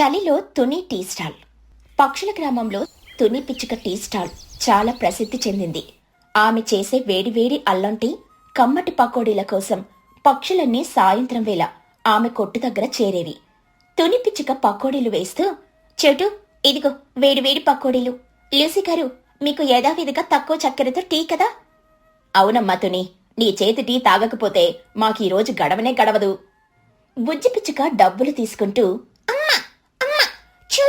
చలిలో Tuni tea stall. పక్షుల గ్రామంలో తుని పిచ్చుక టీ స్టాల్ చాలా ప్రసిద్ధి చెందింది. ఆమె చేసే వేడివేడి అల్లం టీ కమ్మటి పకోడీల కోసం పక్షులన్నీ సాయంత్రం వేళ ఆమె కొట్టు దగ్గర చేరేవి. తుని పిచ్చుక పకోడీలు వేస్తూ చెటు ఇదిగో వేడివేడి పకోడీలు. లూసి గారు మీకు యథావిధిగా తక్కువ చక్కెరతో టీ కదా? అవునమ్మా తుని నీ చేతి టీ తాగకపోతే మాకు ఈరోజు గడవనే గడవదు. బుజ్జి పిచ్చుక డబ్బులు తీసుకుంటూ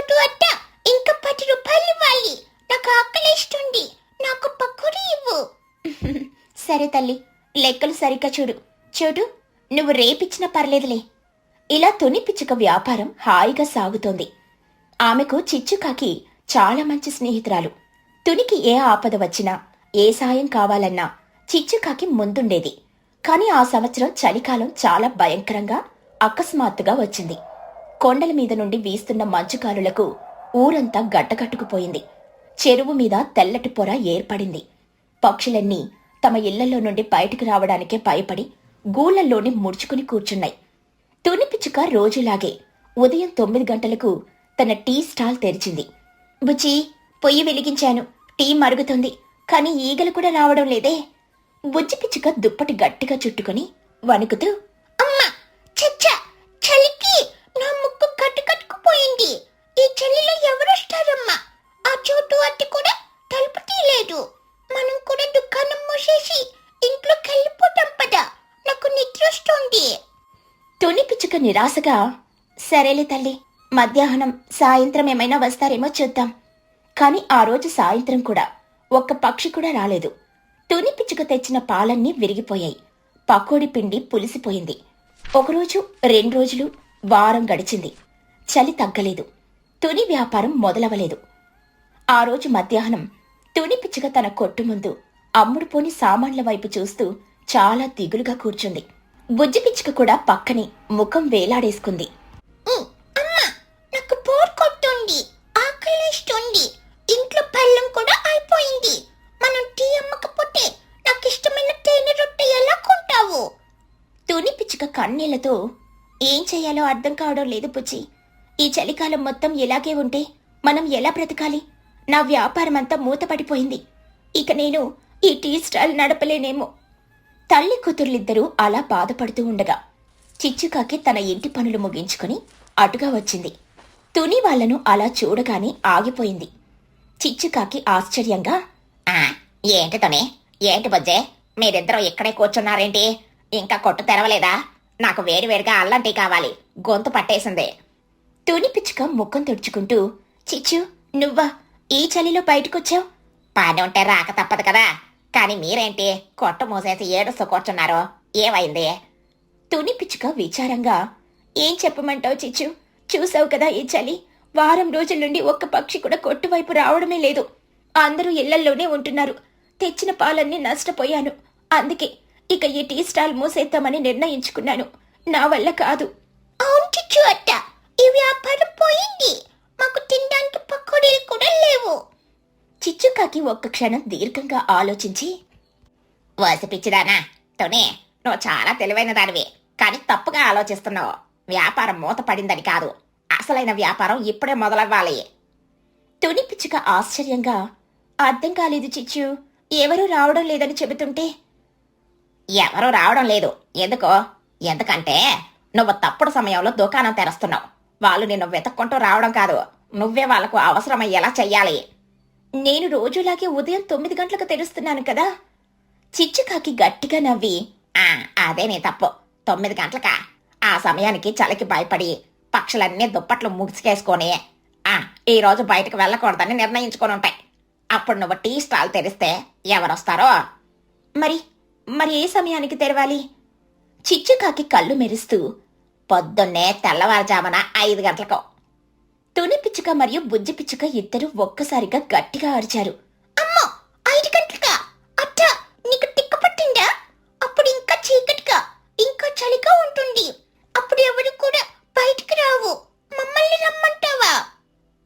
చోటు అట్ట ఇంకా పది రూపాయలు ఇవ్వాలి. నాకు ఆకలిస్తుంది నాకు పకోడీ ఇవ్వు. సరే తల్లి లెక్కలు సరిగ్గా చూడు. చూడు నువ్వు రేపిచ్చినా పర్లేదులే. ఇలా తుని పిచ్చుక వ్యాపారం హాయిగా సాగుతోంది. ఆమెకు చిచ్చుకాకి చాలా మంచి స్నేహితురాలు. తునికి ఏ ఆపద వచ్చినా ఏ సాయం కావాలన్నా చిచ్చుకాకి ముందుండేది. కాని ఆ సంవత్సరం చలికాలం చాలా భయంకరంగా అకస్మాత్తుగా వచ్చింది. కొండల మీద నుండి వీస్తున్న మంచుకారులకు ఊరంతా గడ్డకట్టుకుపోయింది. చెరువు మీద తెల్లటి పొర ఏర్పడింది. పక్షులన్నీ తమ ఇళ్ళలో నుండి బయటకు రావడానికే భయపడి గూళ్ళల్లోనే ముడుచుకుని కూర్చున్నాయి. తుని పిచ్చుక రోజులాగే ఉదయం తొమ్మిది గంటలకు తన టీ స్టాల్ తెరిచింది. బుచ్చి పొయ్యి వెలిగించాను. టీ మరుగుతుంది కానీ ఈగలు కూడా రావడం లేదే. బుజ్జి పిచ్చుక దుప్పటి గట్టిగా చుట్టుకుని వణుకుతూ ఎవరొస్తారమ్మా ఆ చోటు అట్టి కూడా తలుపు తీయలేదు మనం కూడా దుకాణం మూసేసి ఇంట్లోకి వెళ్ళిపోతాం పదా. నాకు నిద్ర వస్తుంది. తుని పిచ్చుక నిరాశగా సరేలే తల్లి మధ్యాహ్నం సాయంత్రం ఏమైనా వస్తారేమో చూద్దాం. కానీ ఆ రోజు సాయంత్రం కూడా ఒక్క పక్షి కూడా రాలేదు. తుని పిచ్చుక తెచ్చిన పాలన్నీ విరిగిపోయాయి. పకోడి పిండి పులిసిపోయింది. ఒకరోజు రెండు రోజులు వారం గడిచింది. చలి తగ్గలేదు. తుని వ్యాపారం మొదలవలేదు. ఆ రోజు మధ్యాహ్నం తుని పిచ్చుక తన కొట్టు ముందు అమ్ముడుపోని సామాన్ల వైపు చూస్తూ చాలా దిగులుగా కూర్చుంది. బుజ్జి పిచ్చుక కూడా పక్కనే ముఖం వేలాడేసుకుంది. నాకు బోర్ కొట్టుంది ఆకలిస్తుంది ఇంట్లో పళ్ళెం కూడా అయిపోయింది. మనం టీ అమ్మకపోతే నాకు ఇష్టమైన తేనె రొట్టె ఎలా కొంటావు? తుని పిచ్చుక కన్నీళ్ళతో ఏం చేయాలో అర్థం కావడం లేదు పుచ్చి ఈ చలికాలం మొత్తం ఇలాగే ఉంటే మనం ఎలా బ్రతకాలి? నా వ్యాపారం అంతా మూతపడిపోయింది. ఇక నేను ఈ టీ స్టాల్ నడపలేనేమో. తల్లి కూతుర్లిద్దరూ అలా బాధపడుతూ ఉండగా చిచ్చుకాకి తన ఇంటి పనులు ముగించుకుని అటుగా వచ్చింది. తుని వాళ్ళను అలా చూడగానే ఆగిపోయింది. చిచ్చుకాకి ఆశ్చర్యంగా ఆ ఏంటి తొని? ఏంటి బొజ్జే? మీరిద్దరూ ఇక్కడే కూర్చున్నారేంటి? ఇంకా కొట్టు తెరవలేదా? నాకు వేడివేడిగా అల్లం టీ కావాలి. గొంతు పట్టేసింది. తుని పిచ్చుక ముఖం తుడుచుకుంటూ చిచ్చు నువ్వా? ఈ చలిలో బయటకొచ్చావు? పని ఉంటే రాక తప్పదు కదా. కానీ మీరేంటి? కొట్ట మూసేసి ఏడుస్తూ కూర్చున్నారో? ఏమైంది? తుని పిచ్చుక విచారంగా ఏం చెప్పమంటావు చిచ్చు? చూసావు కదా ఈ చలి? వారం రోజుల నుండి ఒక్క పక్షి కూడా కొట్టువైపు రావడమే లేదు. అందరూ ఇళ్ళల్లోనే ఉంటున్నారు. తెచ్చిన పాలన్నీ నష్టపోయాను. అందుకే ఇక ఈ టీ స్టాల్ మూసేద్దామని నిర్ణయించుకున్నాను. నా వల్ల కాదు. అవును చిచ్చు అట్ట ఈ వ్యాపారం పోయింది. మాకు తినడానికి పకోడీలు కూడా లేవు. చిచ్చుకాకి ఒక్క క్షణం దీర్ఘంగా ఆలోచించి వసిపిచ్చిదానా పిచ్చిదానా నువ్వు చాలా తెలివైన దానివి. కానీ తప్పుగా ఆలోచిస్తున్నావు. వ్యాపారం మూత పడిందని కాదు. అసలైన వ్యాపారం ఇప్పుడే మొదలవ్వాలి. తుని పిచ్చుక ఆశ్చర్యంగా అర్థం కాలేదు చిచ్చు. ఎవరూ రావడం లేదని చెబుతుంటే? ఎవరూ రావడం లేదు. ఎందుకో? ఎందుకంటే నువ్వు తప్పుడు సమయంలో దుకాణం తెరుస్తున్నావు. వాళ్ళు నిన్ను వెతుక్కుంటూ రావడం కాదు. నువ్వే వాళ్ళకు అవసరమయ్యేలా చెయ్యాలి? నేను రోజులాగే ఉదయం తొమ్మిది గంటలకు తెరుస్తున్నాను కదా. చిచ్చుకాకి గట్టిగా నవ్వి ఆ అదే నీ తప్పు. తొమ్మిది గంటలకా? ఆ సమయానికి చలికి భయపడి పక్షులన్నీ దుప్పట్లు ముగిసికేసుకొని ఆ ఈ రోజు బయటకు వెళ్ళకూడదని నిర్ణయించుకొని ఉంటాయి. అప్పుడు నువ్వు టీ స్టాల్ తెరిస్తే ఎవరొస్తారో? మరి మరి ఏ సమయానికి తెరవాలి? చిచ్చుకాకి కళ్ళు మెరుస్తూ పొద్దున్నే తెల్లవారుజామున ఐదు గంటలకు. తుని పిచ్చుక మరియు బుజ్జి పిచ్చుక ఇద్దరు ఒక్కసారిగా గట్టిగా అరిచారు. అమ్మో ఐదు గంటలకా? అట్టా నీకు టిక్క పట్టిందా? అప్పుడు ఇంకా చీకటిగా ఇంకా చలిగా ఉంటుంది. అప్పుడు ఎవరు కూడా బయటికి రావు. మమ్మల్ని రమ్మంటావా?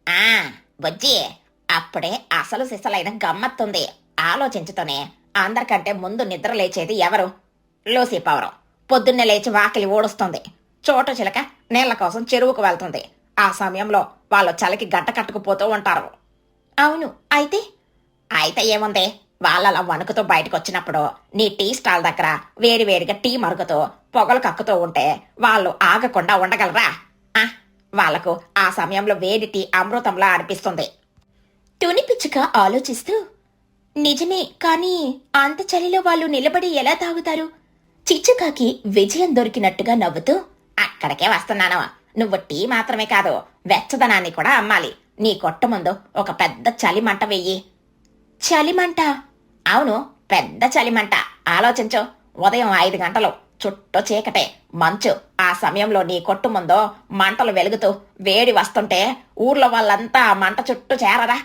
ఆ బుజ్జి అప్పుడే అసలు సిసలైన గమ్మత్తుంది. ఆలోచించుతూనే అందరికంటే ముందు నిద్ర లేచేది ఎవరు? లూసీ పవరం పొద్దున్నే లేచి వాకిలి ఊడుస్తుంది. చోట చిలక నీళ్ళ కోసం చెరువుకు వెళ్తుంది. ఆ సమయంలో వాళ్ళు చలికి గడ్డ కట్టుకుపోతూ ఉంటారు. అవును అయితే? అయితే ఏముంది? వాళ్ళలా వణుకుతూ బయటకు వచ్చినప్పుడు నీ టీ స్టాల్ దగ్గర వేడివేడిగా టీ మరుగుతూ పొగలు కక్కుతూ ఉంటే వాళ్ళు ఆగకుండా ఉండగలరా? ఆ, వాళ్ళకు ఆ సమయంలో వేడి టీ అమృతంలా అనిపిస్తుంది. తుని పిచ్చుక ఆలోచిస్తూ నిజమే కానీ అంత చలిలో వాళ్ళు నిలబడి ఎలా తాగుతారు? చిచ్చుకాకి విజయం దొరికినట్టుగా నవ్వుతూ అక్కడికే వస్తున్నాను. నువ్వు టీ మాత్రమే కాదు వెచ్చదనాన్ని కూడా అమ్మాలి. నీ కొట్టు ముందు ఒక పెద్ద చలి మంట వెయ్యి చలిమంట? అవును పెద్ద చలిమంట. ఆలోచించు. ఉదయం ఐదు గంటలు. చుట్టూ చీకటే. మంచు. ఆ సమయంలో నీ కొట్టు ముందు మంటలు వెలుగుతూ వేడి వస్తుంటే ఊర్లో వాళ్ళంతా ఆ మంట చుట్టూ చేరరా.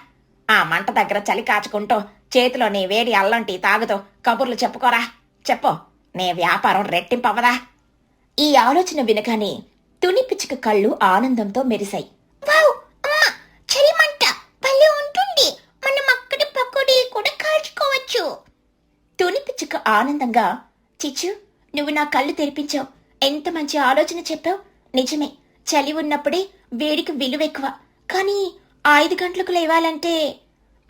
ఆ మంట దగ్గర చలి కాచుకుంటూ చేతిలో నీ వేడి అల్లం టీ తాగుతూ కబుర్లు చెప్పుకోరా. చెప్పు. నీ వ్యాపారం రెట్టింపవదా ఈ ఆలోచన వినగానే తుని పిచ్చుక కళ్ళు ఆనందంతో మెరిశాయి. వావ్ అమ్మా చలిమంట. ఉంటుంది. మనం అక్కడి పకోడీ కూడా కాల్చుకోవచ్చు. తుని పిచ్చుక ఆనందంగా చిచ్చు నువ్వు నా కళ్ళు తెరిపించావు. ఎంత మంచి ఆలోచన చెప్పావు. నిజమే చలి ఉన్నప్పుడే వేడికి విలువ ఎక్కువ. కానీ ఐదు గంటలకు లేవాలంటే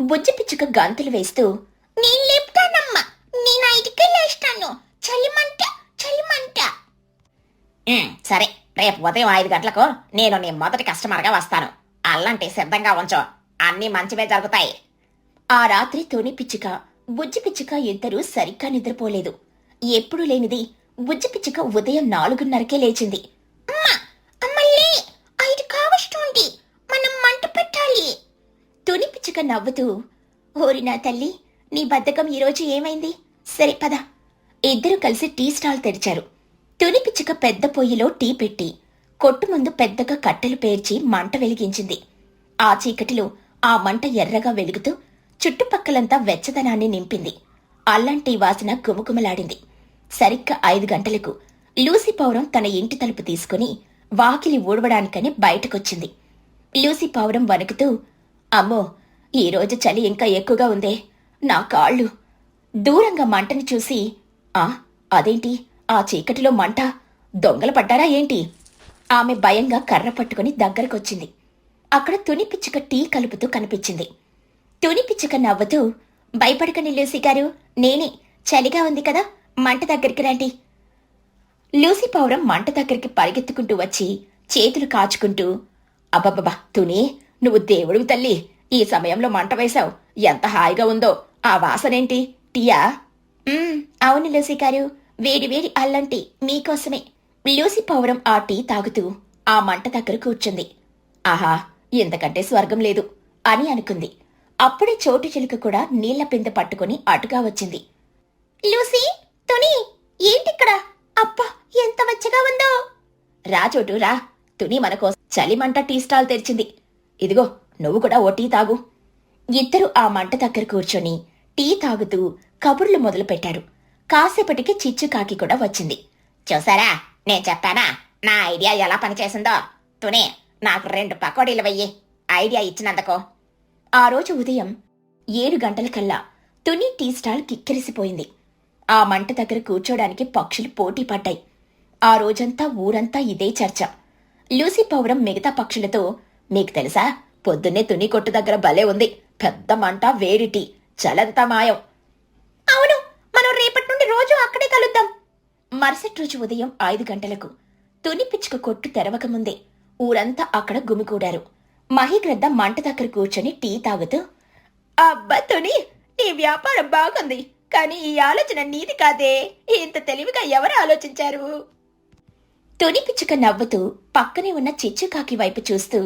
బుజ్జి పిచ్చుక గంతులు వేస్తూ నేను లేపుతానమ్మా. నేను ఐదుకే లేస్తాను. చలిమంట చలిమంట. సరే రేపు ఉదయం ఐదు గంటలకు నేను నీ మొదటి కస్టమర్గా వస్తాను. అల్లంటి సిద్ధంగా ఉంచు. అన్నీ మంచివే జరుగుతాయి. ఆ రాత్రి తోని పిచ్చుక బుజ్జి పిచ్చుక ఇద్దరూ సరిగ్గా నిద్రపోలేదు. ఎప్పుడు లేనిది బుజ్జి పిచ్చుక ఉదయం నాలుగున్నరకే లేచింది. అమ్మల్లే ఐదు మనం మంట పెట్టాలి. తుని పిచ్చుక నవ్వుతూ ఓరి నా తల్లి నీ బద్ధకం ఈరోజు ఏమైంది? సరే పద. ఇద్దరు కలిసి టీ స్టాల్ తెరిచారు. తునిపిచ్చుక పెద్ద పొయ్యిలో టీ పెట్టి కొట్టు ముందు పెద్దగా కట్టెలు పేర్చి మంట వెలిగించింది. ఆ చీకటిలో ఆ మంట ఎర్రగా వెలుగుతూ చుట్టుపక్కలంతా వెచ్చదనాన్ని నింపింది. అల్లం టీ వాసన గుమగుమలాడింది. సరిగ్గా ఐదు గంటలకు లూసి పౌరం తన ఇంటి తలుపు తీసుకుని వాకిలి ఊడవడానికని బయటకొచ్చింది. లూసి పావురం వణుకుతూ అమ్మో ఈరోజు చలి ఇంకా ఎక్కువగా ఉందే. నా కాళ్ళు. దూరంగా మంటని చూసి ఆ అదేంటి? ఆ చీకటిలో మంట దొంగలు పడ్డారా ఏంటి? ఆమె భయంగా కర్ర పట్టుకుని దగ్గరకొచ్చింది. అక్కడ తుని పిచ్చుక టీ కలుపుతూ కనిపించింది. తుని పిచ్చుక నవ్వుతూ భయపడకని లూసీ గారు నేనే. చలిగా ఉంది కదా మంట దగ్గరికి రండి. లూసీ పౌరం మంట దగ్గరికి పరిగెత్తుకుంటూ వచ్చి చేతులు కాచుకుంటూ అబ్బబ్బబ్బా తుని నువ్వు దేవుడివి తల్లి. ఈ సమయంలో మంట వేశావు. ఎంత హాయిగా ఉందో. ఆ వాసనేంటి? టీయా? అవును లూసీ గారు. వేడి వేడి అల్లం టీ మీకోసమే. లూసి పౌరం ఆ టీ తాగుతూ ఆ మంట దగ్గర కూర్చుంది. ఆహా ఇంతకంటే స్వర్గం లేదు అని అనుకుంది. అప్పుడే చోటు చిలుక కూడా నీళ్ళ పింద పట్టుకుని అటుగా వచ్చింది. లూసీ తుని ఏంటిక్కడ? అప్పా ఎంత వెచ్చగా ఉందో! రా చోటు రా. తుని మనకో చలిమంట టీ స్టాల్ తెరిచింది. ఇదిగో నువ్వు కూడా ఓ టీ తాగు. ఇద్దరు ఆ మంట దగ్గర కూర్చొని టీ తాగుతూ కబుర్లు మొదలుపెట్టారు. కాసేపటికి చిచ్చుకాకి కూడా వచ్చింది. చూసారా? నేను చెప్పానా? నా ఐడియా ఎలా పనిచేసిందో? తునే నాకు రెండు పకోడీలు వెయ్యి. ఐడియా ఇచ్చినందుకు. ఆ రోజు ఉదయం ఏడు గంటలకల్లా తుని టీ స్టాల్ కిక్కిరిసిపోయింది. ఆ మంట దగ్గర కూర్చోడానికి పక్షులు పోటీ పడ్డాయి. ఆ రోజంతా ఊరంతా ఇదే చర్చ. లూసి పౌరం మిగతా పక్షులతో మీకు తెలుసా? పొద్దున్నే తుని కొట్టు దగ్గర భలే ఉంది. పెద్ద మంట వేడి టీ. చలంతా మాయం. అవును మనం రేపటి నుండి రోజు అక్కడే కలుద్దాం మరుసటి రోజు ఉదయం ఐదు గంటలకు తుని పిచ్చుక కొట్టు తెరవకముందే ఊరంతా అక్కడ గుమికూడారు మహిగ్రద్ద మంట దగ్గర కూర్చొని టీ తాగుతూ అబ్బా తుని నీ వ్యాపారం బాగుంది కానీ ఈ ఆలోచన నీది కాదే ఇంత తెలివిగా ఎవరు ఆలోచించారు? తుని పిచ్చుక నవ్వుతూ పక్కనే ఉన్న చిచ్చుకాకి వైపు చూస్తూ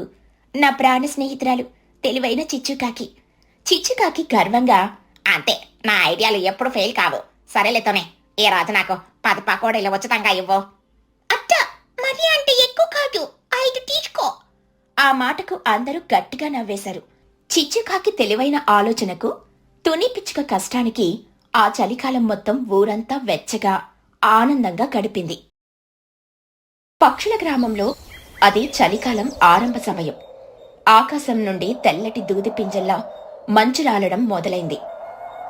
నా ప్రాణ స్నేహితురాలు తెలివైన చిచ్చుకాకి. చిచ్చుకాకి గర్వంగా అంతే నా ఐడియాలు ఎప్పుడు ఫెయిల్ కావు. సరేలే తమే ఈ రోజు నాకు పది పకోడీలు ఉచితంగా ఇవ్వు. అట్ట మరి అంటే ఎక్కువ కాదు ఐదు తీసుకో. ఆ మాటకు అందరూ గట్టిగా నవ్వేశారు. చిచ్చుకాకి తెలివైన ఆలోచనకు తుని పిచ్చుక కష్టానికి ఆ చలికాలం మొత్తం ఊరంతా వెచ్చగా ఆనందంగా గడిపింది. పక్షుల గ్రామంలో అది చలికాలం ఆరంభ సమయం. ఆకాశం నుండి తెల్లటి దూది పింజల్లా మంచు రాలడం మొదలైంది.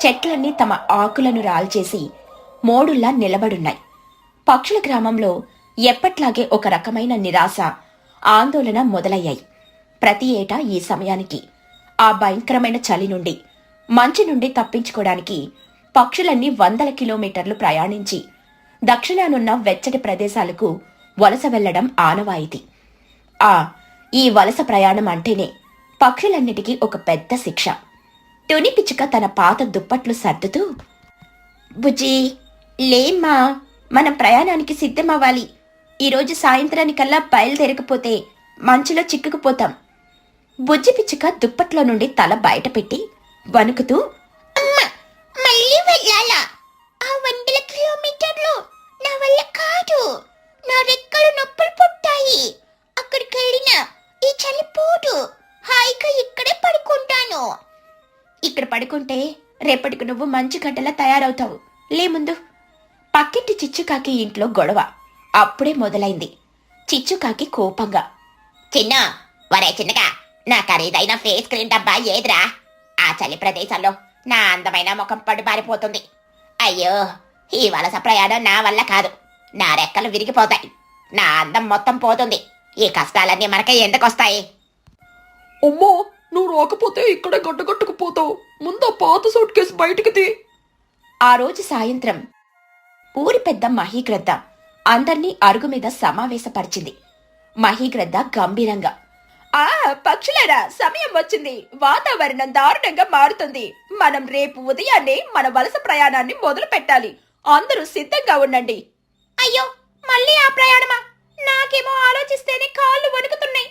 చెట్లన్నీ తమ ఆకులను రాల్చేసి మోడుల్లా నిలబడున్నాయి. పక్షుల గ్రామంలో ఎప్పట్లాగే ఒక రకమైన నిరాశ ఆందోళన మొదలయ్యాయి. ప్రతి ఏటా ఈ సమయానికి ఆ భయంకరమైన చలి నుండి మంచు నుండి తప్పించుకోవడానికి పక్షులన్నీ వందల కిలోమీటర్లు ప్రయాణించి దక్షిణానున్న వెచ్చటి ప్రదేశాలకు వలస వెళ్ళడం ఆనవాయితీ. ఆ ఈ వలస ప్రయాణం అంటేనే పక్షులన్నిటికీ ఒక పెద్ద శిక్ష. తుని పిచ్చుక తన పాత దుప్పట్లు సర్దుతూ బుజ్జి లేమ్మా మనం ప్రయాణానికి సిద్ధమవ్వాలి. ఈరోజు సాయంత్రానికల్లా బయలుదేరకపోతే మంచులో చిక్కుకుపోతాం. బుజ్జి పిచ్చుక దుప్పట్లో నుండి తల బయటపెట్టి వణుకుతూ మళ్ళీ వెళ్ళాలా? ఆ వందల కిలోమీటర్లు నా వల్ల కాదు. నా రెక్కలు నొప్పులు పుట్టాయి. అక్కడికి వెళ్ళిన ఈ చలి హాయిగా ఇక్కడే పడుకుంటాను. ఇక్కడ పడుకుంటే రేపటికి నువ్వు మంచు గడ్డలా తయారవుతావు. లే ముందు. పక్కింటి చిచ్చుకాకి ఇంట్లో గొడవ. అప్పుడే మొదలైంది. చిచ్చుకాకి కోపంగా చిన్న వరే చిన్నగా నా ఖరీదైన ఫేస్ క్రీమ్ డబ్బా ఏదిరా? ఆ చలి ప్రదేశంలో నా అందమైన ముఖం పడిపారిపోతుంది అయ్యో ఈ వలస ప్రయాణం నా వల్ల కాదు. నా రెక్కలు విరిగిపోతాయి. నా అందం మొత్తం పోతుంది. ఈ కష్టాలన్నీ మనకే ఎందుకొస్తాయి? అమ్మో నువ్వు రాకపోతే ఇక్కడే గడ్డగట్టుకుపోతావు. ముందు పాత సూట్ కేసు బయటికి తీ. ఆ రోజు సాయంత్రం ఊరి పెద్ద మహీగ్రద్ద అందర్నీ అరుగు మీద సమావేశపరిచింది. మహీగ్రద్ద గంభీరంగా ఆ పక్షులరా సమయం వచ్చింది. వాతావరణం దారుణంగా మారుతుంది. మనం రేపు ఉదయాన్నే మన వలస ప్రయాణాన్ని మొదలు పెట్టాలి అందరూ సిద్ధంగా ఉండండి. అయ్యో మళ్ళీ ఆ ప్రయాణమా? నాకేమో ఆలోచిస్తేనే కాళ్ళు వణుకుతున్నాయి.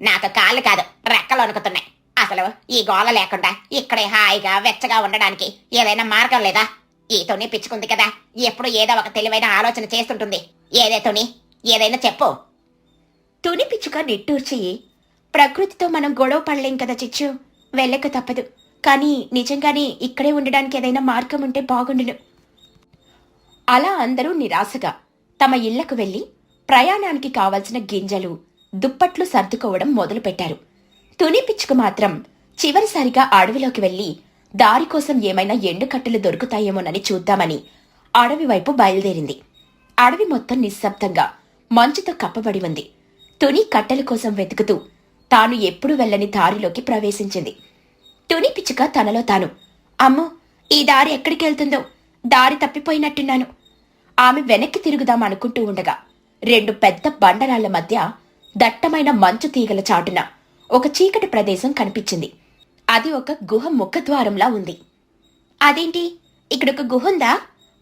నాకు కాళ్ళు కాదు రెక్కలు వణుకుతున్నాయి. అసలు ఈ గోల లేకుండా ఇక్కడే హాయిగా వెచ్చగా ఉండడానికి ఏదైనా మార్గం లేదా? ఈ తొని పిచ్చుకుంది కదా. ఎప్పుడు ఏదో ఒక తెలివైన ఆలోచన చేస్తుంటుంది. ఏదే ఏదైనా చెప్పు. తుని పిచ్చుక నిట్టూర్చి ప్రకృతితో మనం గొడవ పడలేం కదా చిచ్చు? వెళ్ళక తప్పదు. కానీ నిజంగానే ఇక్కడే ఉండడానికి ఏదైనా మార్గం ఉంటే బాగుండును. అలా అందరూ నిరాశగా తమ ఇళ్ళకు వెళ్ళి ప్రయాణానికి కావలసిన గింజలు దుప్పట్లు సర్దుకోవడం మొదలుపెట్టారు. తుని పిచ్చుక మాత్రం చివరిసారిగా అడవిలోకి వెళ్ళి దారి కోసం ఏమైనా ఎండుకట్టెలు దొరుకుతాయేమోనని చూద్దామని అడవి వైపు బయలుదేరింది. అడవి మొత్తం నిశ్శబ్దంగా మంచుతో కప్పబడి ఉంది. తుని కట్టెల కోసం వెతుకుతూ తాను ఎప్పుడు వెళ్ళని దారిలోకి ప్రవేశించింది. తుని పిచ్చుక తనలో తాను. అమ్మో ఈ దారి ఎక్కడికి వెళ్తుందో? దారి తప్పిపోయినట్టున్నాను. ఆమె వెనక్కి తిరుగుదాం అనుకుంటూ ఉండగా రెండు పెద్ద బండరాళ్ళ మధ్య దట్టమైన మంచు తీగల చాటున ఒక చీకటి ప్రదేశం కనిపించింది. అది ఒక గుహ ముఖద్వారంలా ఉంది. అదేంటి? ఇక్కడ ఒక గుహ ఉందా?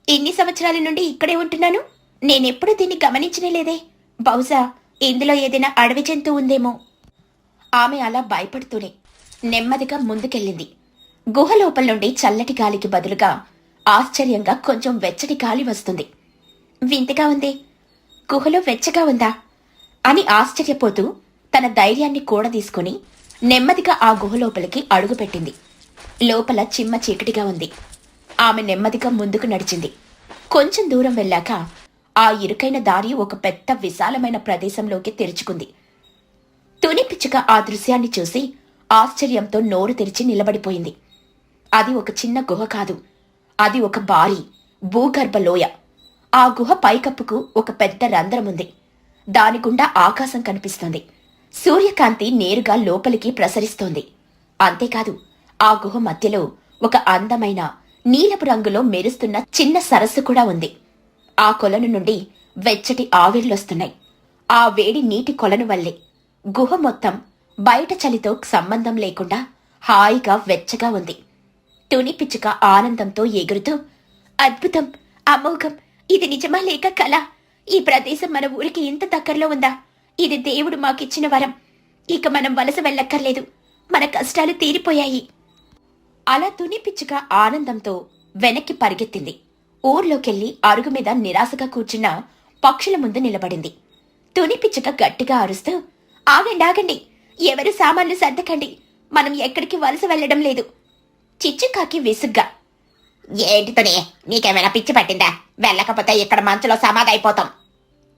ఎన్ని సంవత్సరాల నుండి ఇక్కడే ఉంటున్నాను? నేనెప్పుడు దీన్ని గమనించనే లేదే. బహుశా ఇందులో ఏదైనా అడవి జంతువు ఉందేమో. ఆమె అలా భయపడుతూనే నెమ్మదిగా ముందుకెళ్ళింది. గుహ లోపల నుండి చల్లటి గాలికి బదులుగా ఆశ్చర్యంగా కొంచెం వెచ్చటి గాలి వస్తుంది. వింతగా ఉంది. గుహలో వెచ్చగా ఉందా? అని ఆశ్చర్యపోతూ తన ధైర్యాన్ని కూడదీసుకుని నెమ్మదిగా ఆ గుహ లోపలికి అడుగుపెట్టింది లోపల చిమ్మ చీకటిగా ఉంది. ఆమె నెమ్మదిగా ముందుకు నడిచింది. కొంచెం దూరం వెళ్ళాక ఆ ఇరుకైన దారి ఒక పెద్ద విశాలమైన ప్రదేశంలోకి తెరుచుకుంది. తుని పిచ్చుక ఆ దృశ్యాన్ని చూసి ఆశ్చర్యంతో నోరు తెరిచి నిలబడిపోయింది. అది ఒక చిన్న గుహ కాదు. అది ఒక భారీ భూగర్భ లోయ. ఆ గుహ పైకప్పుకు ఒక పెద్ద రంధ్రం ఉంది. దాని గుండా ఆకాశం కనిపిస్తుంది. సూర్యకాంతి నేరుగా లోపలికి ప్రసరిస్తోంది. అంతేకాదు ఆ గుహ మధ్యలో ఒక అందమైన నీలపు రంగులో మెరుస్తున్న చిన్న సరస్సు కూడా ఉంది. ఆ కొలను నుండి వెచ్చటి ఆవిర్లొస్తున్నాయి. ఆ వేడి నీటి కొలను వల్లే గుహ మొత్తం బయట చలితో సంబంధం లేకుండా హాయిగా వెచ్చగా ఉంది. తుని పిచ్చుక ఆనందంతో ఎగురుతూ అద్భుతం! అమోఘం! ఇది నిజమా లేక కళ ఈ ప్రదేశం మన ఊరికి ఇంత దగ్గరలో ఉందా? ఇది దేవుడు మాకిచ్చిన వరం. ఇక మనం వలస వెళ్ళక్కర్లేదు. మన కష్టాలు తీరిపోయాయి. అలా తుని పిచ్చుక ఆనందంతో వెనక్కి పరిగెత్తింది. ఊర్లోకెళ్ళి అరుగు మీద నిరాశగా కూర్చున్న పక్షుల ముందు నిలబడింది. తుని పిచ్చుక గట్టిగా అరుస్తూ ఆగండి ఆగండి. ఎవరు సామాన్లు సర్దకండి. మనం ఎక్కడికి వలస వెళ్ళడం లేదు. చిచ్చుకాకి విసుగ్గా ఏంటితోనే నీకేమైనా పిచ్చి పట్టిందా? వెళ్ళకపోతే ఇక్కడ మంచులో సమాధైపోతాం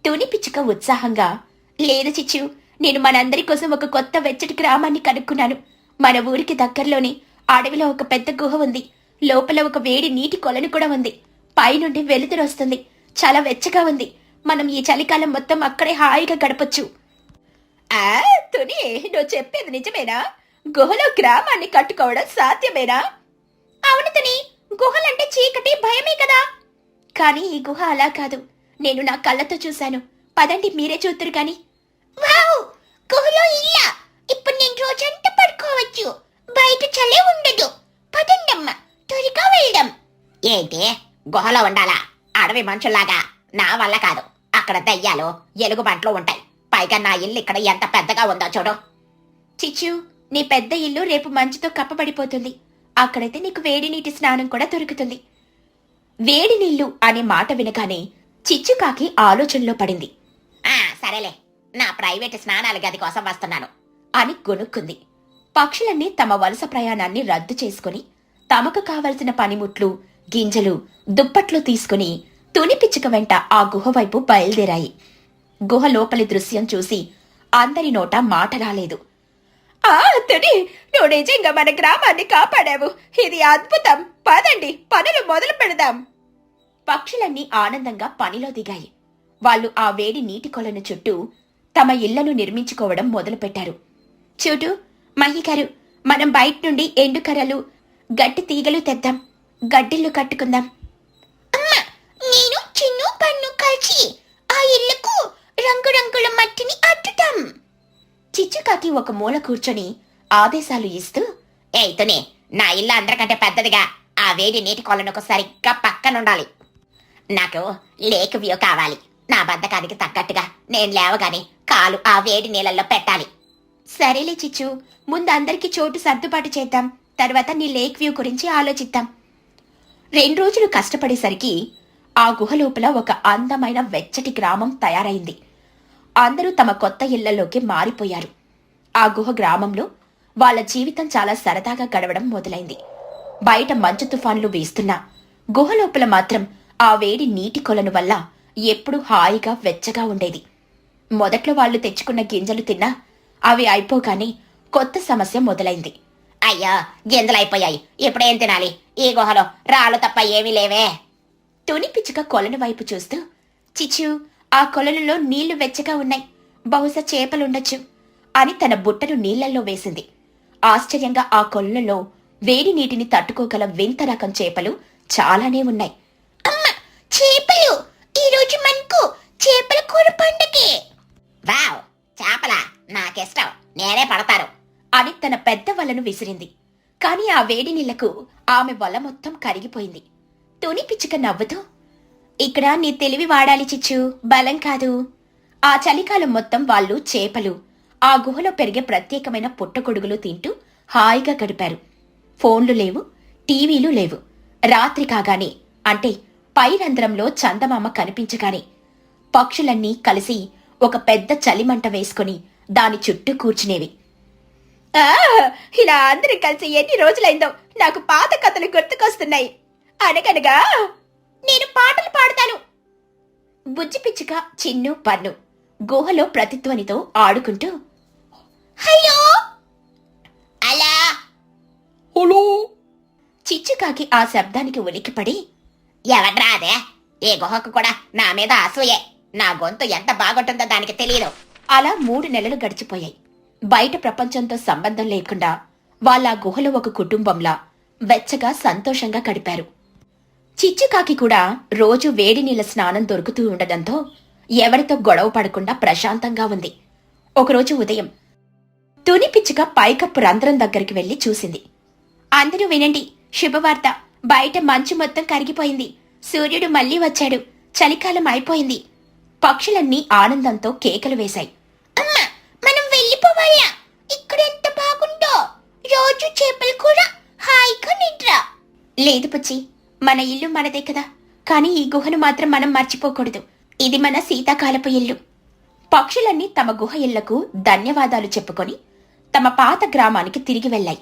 తుని పిచ్చుక ఉత్సాహంగా లేదు చిచ్చు. నేను మనందరి కోసం ఒక కొత్త వెచ్చటి గ్రామాన్ని కనుక్కున్నాను. మన ఊరికి దగ్గరలోని అడవిలో ఒక పెద్ద గుహ ఉంది. లోపల ఒక వేడి నీటి కొలను కూడా ఉంది. పైనుండి వెలుతురు వస్తుంది. చాలా వెచ్చగా ఉంది. మనం ఈ చలికాలం మొత్తం అక్కడే హాయిగా గడపొచ్చు. ఆ తుని నువ్వు చెప్పేది నిజమేనా? గుహలో గ్రామాన్ని కట్టుకోవడం సాధ్యమేనా? అవును తుని గుహలంటే చీకటి భయమే కదా. కానీ ఈ గుహ అలా కాదు. నేను నా కళ్ళతో చూశాను. పదండి మీరే చూతురు కానీ. వావ్ గుహలో ఇల్ల. ఇప్పుడు నేను రోజంతా పడుకోవచ్చు. బయట చలే ఉండదు. పదండమ్మ త్వరగా వెళ్దాం. ఏంటి? గుహలో ఉండాలా? అడవి మనుషుల్లాగా. నా వల్ల కాదు. అక్కడ దయ్యాలు ఎలుగుబంట్లు ఉంటాయి. పైగా నా ఇల్లు ఇక్కడ ఎంత పెద్దగా ఉందో చూడు. చిచ్చు నీ పెద్ద ఇల్లు రేపు మంచుతో కప్పబడిపోతుంది. అక్కడైతే నీకు వేడి నీటి స్నానం కూడా దొరుకుతుంది. వేడి నీళ్ళు అనే మాట వినగానే చిచ్చుకాకి ఆలోచనలో పడింది. ఆ సరేలే. నా ప్రైవేట్ స్నానాల గది కోసం వస్తున్నాను అని గొనుక్కుంది. పక్షులన్నీ తమ వలస ప్రయాణాన్ని రద్దు చేసుకుని తమకు కావలసిన పనిముట్లు గింజలు దుప్పట్లు తీసుకుని తుని పిచ్చుక వెంట ఆ గుహ వైపు బయలుదేరాయి. గుహ లోపలి దృశ్యం చూసి అందరి నోట మాట రాలేదు. ఆ తుని నువ్వు నిజంగా మన గ్రామాన్ని కాపాడావు. ఇది అద్భుతం. పదండి పనులు మొదలు పెడదాం. పక్షులన్నీ ఆనందంగా పనిలో దిగాయి. వాళ్ళు ఆ వేడి నీటి కొలను చుట్టూ తమ ఇళ్ళను నిర్మించుకోవడం మొదలుపెట్టారు. చూడు మహిగారు మనం బయట నుండి ఎండుకర్రలు గట్టి తీగలు తెద్దాం. గడ్డిల్లు కట్టుకుందాం. నేను చిన్ను పన్ను కలిసి ఆ ఇళ్ళకు రంగురంగుల మట్టిని అద్దుతాం. చిచ్చుకాకి ఒక మూల కూర్చొని ఆదేశాలు ఇస్తూ ఏయితుని నా ఇల్లు అందరికంటే పెద్దదిగా. ఆ వేడి నీటి కొలనుకు సరిగ్గా పక్కనుండాలి. నాకు లేక్ వ్యూ కావాలి. నా బద్ధకానికి తగ్గట్టుగా నేను లేవగానే కాలు ఆ వేడి నీళ్ళల్లో పెట్టాలి. సరేలే చిచ్చు ముందు అందరికీ చోటు సర్దుబాటు చేద్దాం. తర్వాత నీ లేక్ వ్యూ గురించి ఆలోచిద్దాం. రెండు రోజులు కష్టపడేసరికి ఆ గుహ లోపల ఒక అందమైన వెచ్చటి గ్రామం తయారైంది. అందరూ తమ కొత్త ఇళ్ళలోకి మారిపోయారు. ఆ గుహ గ్రామంలో వాళ్ళ జీవితం చాలా సరదాగా గడవడం మొదలైంది. బయట మంచు తుఫాన్లు వీస్తున్నా గుహ లోపల మాత్రం ఆ వేడి నీటి కొలను వల్ల ఎప్పుడూ హాయిగా వెచ్చగా ఉండేది. మొదట్లో వాళ్ళు తెచ్చుకున్న గింజలు తిన్నా అవి అయిపోగానే కొత్త సమస్య మొదలైంది. అయ్యా గింజలు అయిపోయాయి. ఇప్పుడేం తినాలి? ఈ గుహలో రాళ్ళు తప్ప ఏమీ లేవే. తుని పిచ్చుక కొలను వైపు చూస్తూ చిచ్చు ఆ కొలనులో నీళ్ళు వెచ్చగా ఉన్నాయి. బహుశా చేపలుండొచ్చు అని తన బుట్టను నీళ్ళలో వేసింది. ఆశ్చర్యంగా ఆ కొలనులో వేడి నీటిని తట్టుకోగల వింత రకం చేపలు చాలానే ఉన్నాయి. చేపలు! ఈరోజు మనకు చేపల కూర పండగే. వావ్ చేపలా. నాకిష్టం. నేనే పడతాను. అని తన పెద్ద వలను విసిరింది. కాని ఆ వేడి నీళ్ళకు ఆమె వల మొత్తం కరిగిపోయింది. తుని పిచ్చుక నవ్వుతూ ఇక్కడ నీ తెలివి వాడాలి చిచ్చు బలం కాదు. ఆ చలికాలం మొత్తం వాళ్ళు చేపలు. ఆ గుహలో పెరిగే ప్రత్యేకమైన పుట్టగొడుగులు తింటూ హాయిగా గడిపారు. ఫోన్లు లేవు టీవీలు లేవు. రాత్రి కాగానే అంటే పై రంధ్రంలో చందమామ కనిపించగానే పక్షులన్నీ కలిసి ఒక పెద్ద చలిమంట వేసుకుని దాని చుట్టూ కూర్చునేవి. ఇలా అందరూ కలిసి ఎన్ని రోజులైందో నాకు పాత కథలు గుర్తుకొస్తున్నాయి. అనగనగా నేను పాటలు పాడతాను. బుజ్జి పిచ్చుక చిన్ను పన్ను గుహలో ప్రతిధ్వనితో ఆడుకుంటూ హలో! అలా! హలో! చిచ్చుకాకి ఆ శబ్దానికి ఉలిక్కిపడి ఎవడ్రా అదే? గుహకు కూడా నా మీద అసూయే. నా గొంతు ఎంత బాగుంటుందో దానికి తెలియదు అలా మూడు నెలలు గడిచిపోయాయి. బయట ప్రపంచంతో సంబంధం లేకుండా వాళ్ళ గుహలో ఒక కుటుంబంలా వెచ్చగా సంతోషంగా గడిపారు. చిచ్చుకాకి కూడా రోజు వేడి నీళ్ళ స్నానం దొరుకుతూ ఉండడంతో ఎవరితో గొడవ పడకుండా ప్రశాంతంగా ఉంది. ఒకరోజు ఉదయం తుని పిచ్చుక పైకప్పు రంధ్రం దగ్గరికి వెళ్ళి చూసింది. అందరూ వినండి శుభవార్త. బయట మంచు మొత్తం కరిగిపోయింది. సూర్యుడు మళ్ళీ వచ్చాడు. చలికాలం అయిపోయింది. పక్షులన్నీ ఆనందంతో కేకలు వేశాయి. అమ్మా మనం వెళ్ళిపోవాలా? ఇక్కడ ఎంత బాగుందో. రోజు చేపల కూర హాయిగా నిద్ర లేదు పుచ్చి మన ఇల్లు మనదే కదా. కానీ ఈ గుహను మాత్రం మనం మర్చిపోకూడదు. ఇది మన శీతాకాలపు ఇల్లు. పక్షులన్నీ తమ గుహ ఇళ్ళకు ధన్యవాదాలు చెప్పుకొని తమ పాత గ్రామానికి తిరిగి వెళ్ళాయి.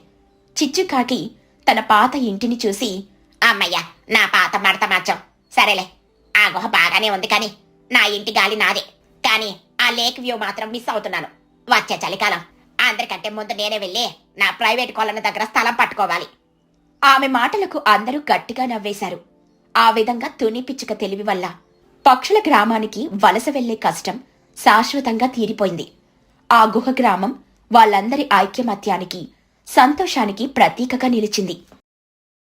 చిచ్చుకాకి తన పాత ఇంటిని చూసి అమ్మయ్యా నా పాత మడత మార్చం సరేలే ఆ గుహ బాగానే ఉంది కానీ నా ఇంటి గాలి నాదే. కానీ ఆ లేక్ వ్యూ మాత్రం మిస్ అవుతున్నాను. వచ్చే చలికాలం అందరికంటే ముందు నేనే వెళ్ళి నా ప్రైవేట్ కాలనీ దగ్గర స్థలం పట్టుకోవాలి. ఆమె మాటలకు అందరూ గట్టిగా నవ్వేశారు. ఆ విధంగా తుని పిచ్చుక తెలివి వల్ల పక్షుల గ్రామానికి వలస వెళ్ళే కష్టం శాశ్వతంగా తీరిపోయింది. ఆ గుహ గ్రామం వాళ్ళందరి ఐక్యమత్యానికి సంతోషానికి ప్రతీకగా నిలిచింది.